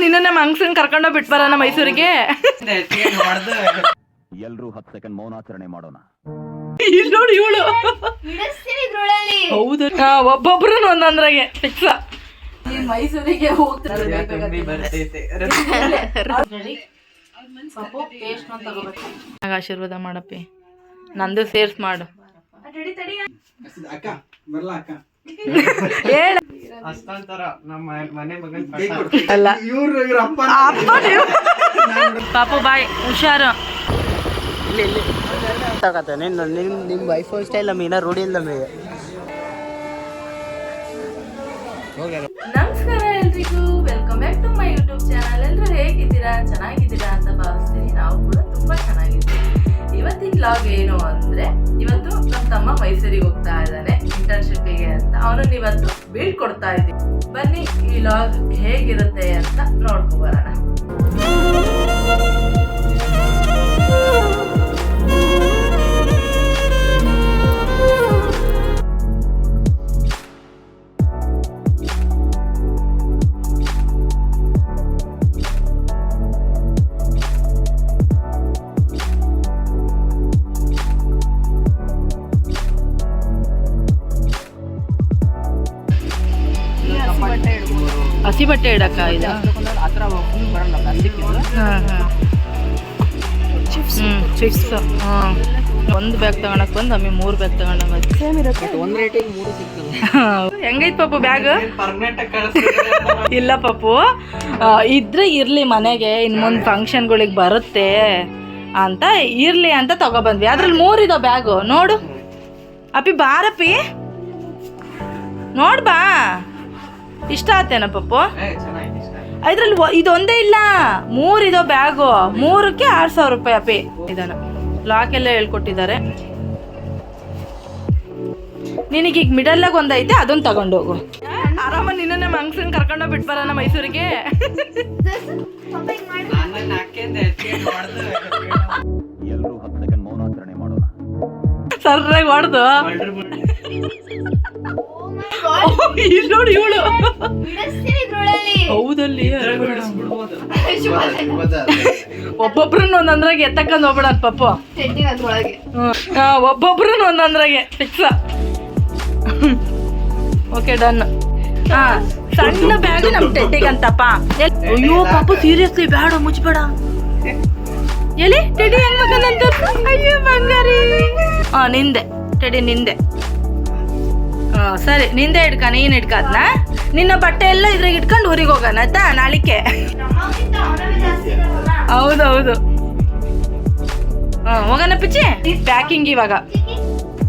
ನಿನ್ನೆ ಮಂಗ್ಸನ್ ಕರ್ಕೊಂಡ ಬಿಟ್ ಬರೋಣ ಮೈಸೂರಿಗೆ? ಎಲ್ರು ಹತ್ತು ಸೆಕೆಂಡ್ ಮೌನಾಚರಣೆ ಮಾಡೋಣ. ಇಲ್ಲಿ ನೋಡಿ ಇವಳು. ಹೌದು. ಒಬ್ಬೊಬ್ರು ಒಂದೊಂದ್ರಾಗೆ ಫಿಕ್ಸ ಮೈಸೂರಿಗೆ ಆಶೀರ್ವಾದ ಮಾಡಪ್ಪಿ. ನಂದು ಸೇರ್ಸ್ ಮಾಡು. ಅಕ್ಕ ಬರ್ಲ ಅಕ್ಕ? ಹೇಳ. ಹಸ್ತಾಂತರ ನಮ್ಮ ಮನೆ ಮಗನ್ ಅಲ್ಲ. ಇವ್ರು ಇವ್ರ ಅಪ್ಪ ಅಪ್ಪ ನೀವು. ಪಾಪು ಬಾಯ್ ಹುಷಾರು. ನಿನ್ನ ನಿಮ್ ನಿಮ್ ವೈಫ್ ಇಷ್ಟ ಇಲ್ಲ ಮೀನಾ ರೂಢಿ ಇಲ್ಲ ನಮಗೆ ನಮಸ್ಕಾರ ಎಲ್ರಿಗೂ. Welcome back to my YouTube channel ಎಲ್ಲರೂ ಹೇಗಿದ್ದೀರಾ? ಚೆನ್ನಾಗಿದ್ದೀರಾ ಅಂತ ಭಾವಿಸ್ತೀನಿ. ನಾವು ಕೂಡ ತುಂಬಾ ಚೆನ್ನಾಗಿದ್ದೀವಿ. ಇವತ್ತಿನ ಲಾಗ್ ಏನು ಅಂದ್ರೆ ನಮ್ಮ ತಮ್ಮ ಮೈಸೂರಿಗೆ ಹೋಗ್ತಾ ಇದ್ದಾನೆ. ಇಂಟರ್ನ್ಶಿಪ್ಗೆ ಅಂತ. ಅವನು ಇವತ್ತು ಬೀಳ್ಕೊಡ್ತಾ ಇದ್ದೀವಿ. ಬನ್ನಿ, ಈ ಲಾಗ್ ಹೇಗಿರುತ್ತೆ ಅಂತ ನೋಡ್ಕೊ ಬರೋಣ. ಹಸಿ ಬಟ್ಟೆ ಇಡಕ್ಕ ಇದೆ. ಚಿಪ್ಸ್ ಹಾಂ. ಒಂದು ಬ್ಯಾಗ್ ತಗೊಳಕ್ ಬಂದು ಅಮ್ಮಿ ಮೂರು ಬ್ಯಾಗ್ ತಗೊಂಡಂಗ ಸೇಮ್ ಇರುತ್ತೆ. ಒಂದ್ ರೇಟಿಗೆ ಮೂರು ಸಿಗ್ತದೆ. ಹೆಂಗೈತ್ ಪಾಪು ಬ್ಯಾಗ್ ಪರ್ಮನೆಂಟ್ ಇಲ್ಲ ಪಾಪು. ಇದ್ರೆ ಇರ್ಲಿ ಮನೆಗೆ ಇನ್ ಮುಂದೆ ಫಂಕ್ಷನ್ಗಳಿಗೆ ಬರುತ್ತೆ ಅಂತ ಇರ್ಲಿ ಅಂತ ತಗೊಬಂದ್ವಿ. ಅದ್ರಲ್ಲಿ ಮೂರಿದಾವ ಬ್ಯಾಗು ನೋಡು. ಅಪ್ಪಿ ಬಾರಪ್ಪಿ. ನೋಡ್ ಬಾ. ಇಷ್ಟ ಆತೇನ ಪಪ್ಪು? ಇದ್ರಲ್ಲಿ ಇದೊಂದೇ ಇಲ್ಲ. ಮೂರಿದೋ ಬ್ಯಾಗು. ಮೂರಕ್ಕೆ ಆರು ಸಾವಿರ ರೂಪಾಯಿ ಅಪ್ಪಿ ಇದನ್ನ ಲಾಕ್ ಎಲ್ಲ ಹೇಳ್ಕೊಟ್ಟಿದ್ದಾರೆ. ನಿನಗೀಗ ಮಿಡಲ್ಲಾಗ ಒಂದೈತೆ ಅದನ್ನ ತಗೊಂಡು ಹೋಗು ಆರಾಮ ನಿನ್ನೆ ಮಂಗ್ಸನ್ ಕರ್ಕೊಂಡೋಗಿ ಬಿಟ್ ಬರೋಣ ಮೈಸೂರಿಗೆ? ಸರ್ರಾಗಿ ಹೊಡ್ದು ನೋಡಿ ಇವಳು. ಹೌದಲ್ಲಿ. ಒಬ್ಬೊಬ್ರನ್ನ ಒಂದೊಂದ್ರಾಗೆ ಎತ್ತಕೊಂಡ್ ಹೋಗ್ಬೇಡ ಪಪ್ಪು ಒಬ್ಬೊಬ್ರನ್ನ ಒಂದೊಂದ್ರಾಗೆ ಫಿಕ್ಸ್ ಓಕೆ ಡನ್ ಹಾ ಸಣ್ಣ ಬ್ಯಾಗ್ ನಮ್ ಟೆಡ್ಡಿಗಂತಪ್ಪ ಅಂತಪ್ಪ. ಅಯ್ಯೋ ಪಾಪು ಸೀರಿಯಸ್ಲಿ ಬೇಡ ಮುಚ್ಬೇಡ. ಎಲ್ಲಿ? ಟೆಡಿ ಹೆಂಗ್ ಮಗನಂತ ಅಯ್ಯೋ ಬಂಗಾರಿ. ಹಾ ನಿಂದೆ. ಟೆಡಿ ನಿಂದೆ. ಸರಿ ನಿಂದೆ ಇಡ್ಕ ನೀನ್ ಇಡ್ಕ ಅದ್ನ. ನಿನ್ನ ಬಟ್ಟೆ ಎಲ್ಲ ಇದ್ರಾಗ ಇಟ್ಕೊಂಡು ಊರಿಗೆ ಹೋಗೋಣ ಆಯ್ತಾ ನಾಳಿಕೆ. ಹೌದೌದು. ಹಾಂ ಹೋಗೋಣ ಪಿಚ್ಚಿ? ಪ್ಯಾಕಿಂಗ್ ಇವಾಗ.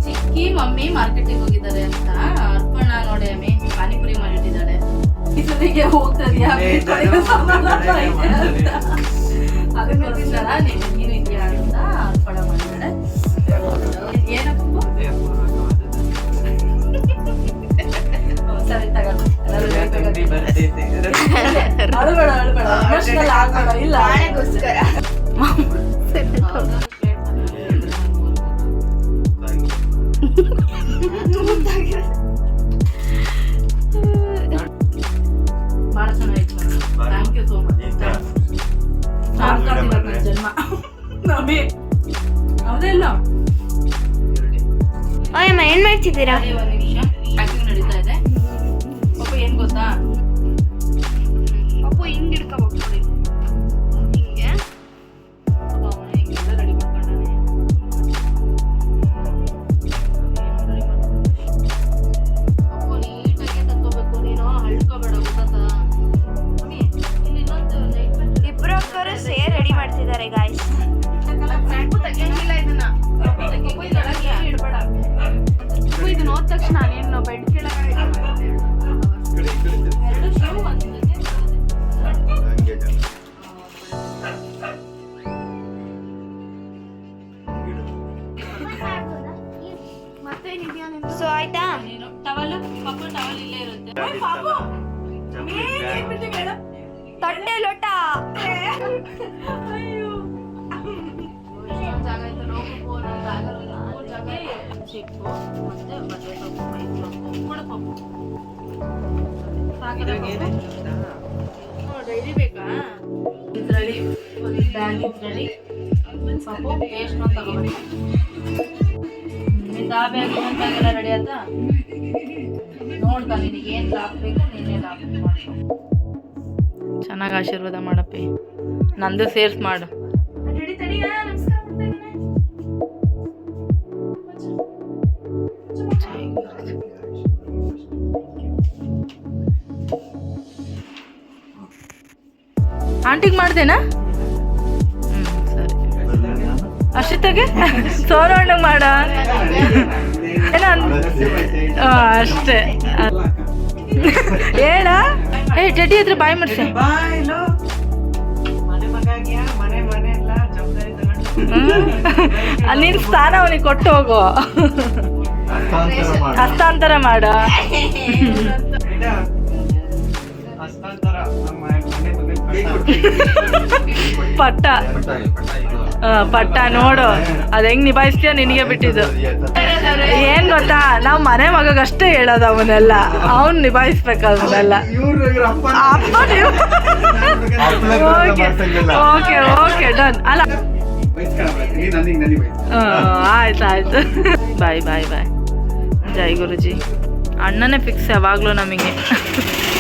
ಚಿಕ್ಕಿ ಮಮ್ಮಿ ಮಾರ್ಕೆಟಿಗೆ ಹೋಗಿದ್ದಾರೆ ಅಂತ. ಅರ್ಪಣ ನೋಡಿ ಅಮ್ಮಿ ಪಾನಿಪುರಿ ಮಾಡಿಟ್ಟಿದ್ದಾಳೆ. ಇದರಿಗೆ ಹೋಗ್ತದ್ಯಾ ಅದನ್ನ ನೀನು ನೀನು ಭಾಳ ಚೆನ್ನಾಗಿತ್ತು ಥ್ಯಾಂಕ್ ಜನ್ಮ ಏನ್ ಮಾಡ್ತಿದ್ದೀರಾ? ನೀನು ಹಳ್ಕೋಬೇಡ ಗೊತ್ತಾ ಪಾಪು ಸಾಕಲ್ಲ ಪಾಪು? ಹಿಡಿಬೇಕಾ ಇದ್ರಲ್ಲಿ ಬ್ಯಾಗ್ ಇದ್ರಲ್ಲಿ ಪಾಪು ಎಷ್ಟು ತಗೊಬನ್ನಿ ನಿಂದ ಆ ಬ್ಯಾಗ್ ಎಲ್ಲ ರೆಡಿ ಆಯ್ತಾ ನಿನಗೆ ಏನು ಬೇಕು ನೀನೇ ಚೆನ್ನಾಗಿ ಆಶೀರ್ವಾದ ಮಾಡಪ್ಪಿ. ನಂದು ಸೇರ್ಸ್ ಮಾಡು. ಆಂಟಿಗೆ ಮಾಡ್ದೇನಾ? ಹ್ಞೂ ಸರಿ. ಅಷ್ಟೊತ್ತಿಗೆ ಸೋನಣ್ಣ ಮಾಡ. ಏನೋ ಅಷ್ಟೇ. ಹೇಳ? ಏ ಟೆಡಿ ಹತ್ರ ಬಾಯ್ ಮಾಡ್ಸ. ನಿನ್ ಸ್ಥಾನ ಅವನಿಗೆ ಕೊಟ್ಟು ಹೋಗು. ಹಸ್ತಾಂತರ ಮಾಡ. ಪಟ್ಟ. ಪಟ್ಟ ನೋಡು. ಅದ್ ಹೆಂಗ್ ನಿಭಾಯಿಸ್ತೀಯ ನಿನಗೆ ಬಿಟ್ಟಿದ್ದು. ಏನ್ ಗೊತ್ತಾ? ನಾವ್ ಮನೆ ಮಗಗಷ್ಟೇ ಹೇಳೋದು ಅವನ್ನೆಲ್ಲ ಅವ್ನ್ ನಿಭಾಯಿಸ್ಬೇಕು ಅವನ್ನೆಲ್ಲ ನೀವು ಓಕೆ ಓಕೆ, ಡನ್. ಅಲ್ಲ ಆಯ್ತು ಆಯ್ತು. ಬಾಯ್ ಬಾಯ್ ಬಾಯ್. ಜೈ ಗುರುಜಿ. ಅಣ್ಣನೇ ಫಿಕ್ಸ್ ಯಾವಾಗಲೂ ನಮಗೆ.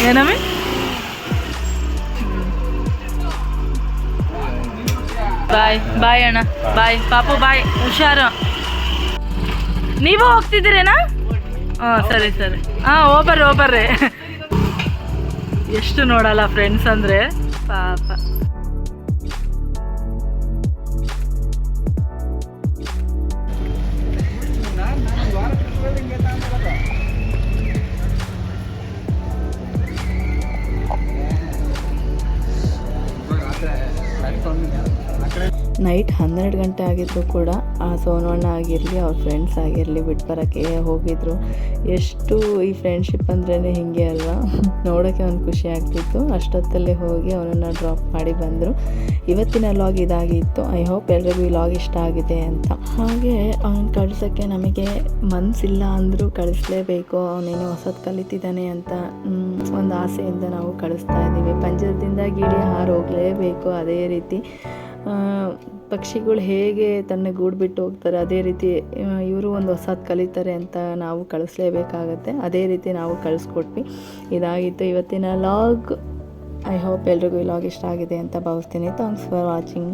ಏನಮ್ಮಿ? ಬಾಯ್ ಬಾಯ್ ಅಣ್ಣ. ಬಾಯ್ ಪಾಪು ಬಾಯ್ ಹುಷಾರು. ನೀವು ಹೋಗ್ತಿದ್ದೀರೇನಾ? ಹಾಂ ಸರಿ ಸರಿ. ಹಾಂ ಹೋಗ್ಬರ್ರಿ ಹೋಗ್ಬರ್ರಿ. ಎಷ್ಟು ನೋಡಲ್ಲ ಫ್ರೆಂಡ್ಸ್ ಅಂದರೆ ಪಾಪ. ನೈಟ್ ಹನ್ನೆರಡು ಗಂಟೆ ಆಗಿದ್ದರೂ ಕೂಡ ಆ ಸೋನಣ್ಣ ಆಗಿರಲಿ, ಅವ್ರ ಫ್ರೆಂಡ್ಸ್ ಆಗಿರಲಿ ಬಿಟ್ಟು ಬರೋಕ್ಕೆ ಹೋಗಿದ್ರು. ಎಷ್ಟು ಈ ಫ್ರೆಂಡ್ಶಿಪ್ ಅಂದ್ರೇ ಹೀಗೆ ಅಲ್ವಾ? ನೋಡೋಕ್ಕೆ ಒಂದು ಖುಷಿ ಆಗ್ತಿತ್ತು. ಅಷ್ಟೊತ್ತಲ್ಲೇ ಹೋಗಿ ಅವನನ್ನು ಡ್ರಾಪ್ ಮಾಡಿ ಬಂದರು. ಇವತ್ತಿನ ಲಾಗ್ ಇದಾಗಿತ್ತು. ಐ ಹೋಪ್ ಎಲ್ರಿಗೂ ಈ ಲಾಗ್ ಇಷ್ಟ ಆಗಿದೆ ಅಂತ. ಹಾಗೆ ಅವ್ನು ಕಳ್ಸೋಕ್ಕೆ ನಮಗೆ ಮನಸ್ಸಿಲ್ಲ ಅಂದರೂ ಕಳಿಸ್ಲೇಬೇಕು. ಅವನೇನು ಹೊಸದು ಕಲಿತಿದ್ದಾನೆ ಅಂತ ಒಂದು ಆಸೆಯಿಂದ ನಾವು ಕಳಿಸ್ತಾ ಇದ್ದೀವಿ. ಪಂಜರದಿಂದ ಗಿಡಿ ಹಾರೋಗಲೇಬೇಕು ಅದೇ ರೀತಿ. ಪಕ್ಷಿಗಳು ಹೇಗೆ ತನ್ನ ಗೂಡು ಬಿಟ್ಟು ಹೋಗ್ತಾರೆ, ಅದೇ ರೀತಿ ಇವರು ಒಂದು ಹೊಸದು ಕಲಿತಾರೆ ಅಂತ ನಾವು ಕಳಿಸ್ಲೇಬೇಕಾಗತ್ತೆ. ಅದೇ ರೀತಿ ನಾವು ಕಳಿಸ್ಕೊಟ್ವಿ. ಇದಾಗಿತ್ತು ಇವತ್ತಿನ ಲಾಗ್. ಐ ಹೋಪ್ ಎಲ್ರಿಗೂ ಈ ಲಾಗ್ ಇಷ್ಟ ಆಗಿದೆ ಅಂತ ಭಾವಿಸ್ತೀನಿ. Thanks for watching